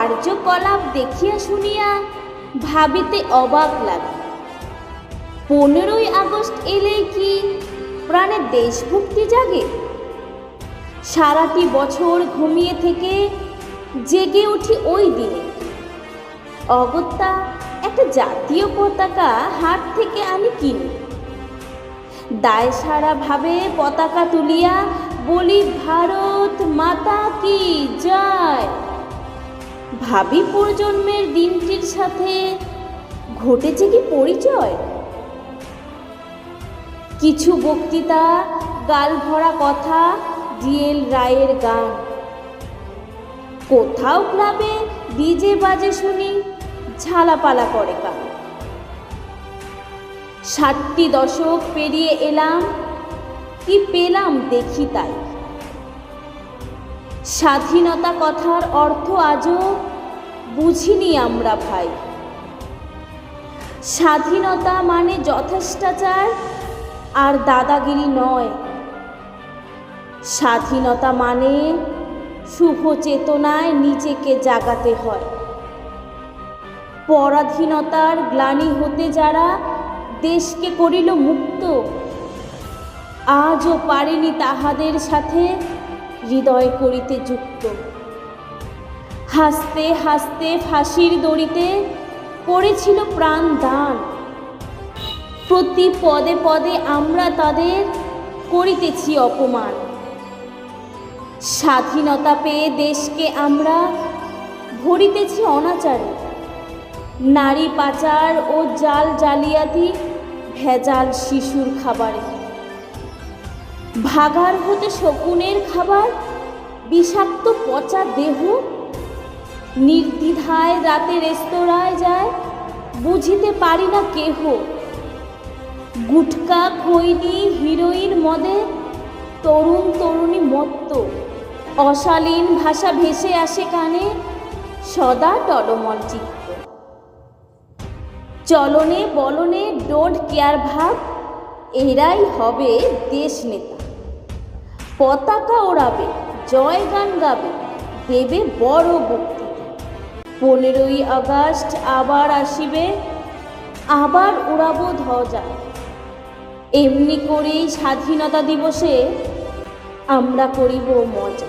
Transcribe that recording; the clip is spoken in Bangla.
কার্যকলাপ দেখিয়া শুনিয়া ভাবিতে অবাক লাগে। পনেরোই আগস্ট এলেই কি প্রাণে দেশভক্তি জাগে? সারাটি বছর ঘুমিয়ে থেকে জেগে উঠি ওই দিনে। অগত্যা একটা জাতীয় পতাকা হাট থেকে আমি কিনি। দায় সারা ভাবে পতাকা তুলিয়া বলি, ভারত মাতা কি জয়? ভাবি প্রজন্মের দিনটির সাথে ঘটেছে কি পরিচয়? কিছু বক্তৃতা, গাল ভরা কথা, ডিএল রায়ের গান। কোথাও ক্লাবে ডিজে বাজে শুনি, ঝালাপালা করে কান ষাটটি দশক পেরিয়ে এলাম, কি পেলাম দেখি তাই। স্বাধীনতা কথার অর্থ আজও বুঝিনি আমরা ভাই। স্বাধীনতা মানে যথেষ্টাচার, আর দাদাগিরি নয়। স্বাধীনতা মানে শুভ চেতনায় নিজেকে জাগাতে হয়। পরাধীনতার গ্লানি হতে যারা দেশকে করিল মুক্ত, আজও পারেনি তাহাদের সাথে হৃদয় করিতে যুক্ত। হাসতে হাসতে ফাঁসির দড়িতে পড়েছিল প্রাণ দান। প্রতি পদে পদে আমরা তাদের করিতেছি অপমান। স্বাধীনতা পেয়ে দেশকে আমরা ভরিতেছি অনাচারে। নারী পাচার ও জাল জালিয়াতি ভেজাল শিশুর খাবারে। ভাগার হতে শকুনের খাবার, বিষাক্ত পচা দেহ নির্দ্বিধায় রাতে রেস্তোরাঁয় যায়, বুঝিতে পারি না কেহ। গুটকা খৈনি হিরোইন মদে, তরুণ তরুণী মত্ত। অশালীন ভাষা ভেসে আসে কানে, সদা টলমল চিত্ত। চলনে বলনে ডোন্ট কেয়ার ভাব, এরাই হবে দেশ নেতা। পতাকা ওড়াবে জয় গান গাবে, দেবে বড় বক্তৃতা পনেরোই আগস্ট আবার আসিবে আবার উড়াবো ধ্বজা। এমনি করেই স্বাধীনতা দিবসে আমরা করিব মজা।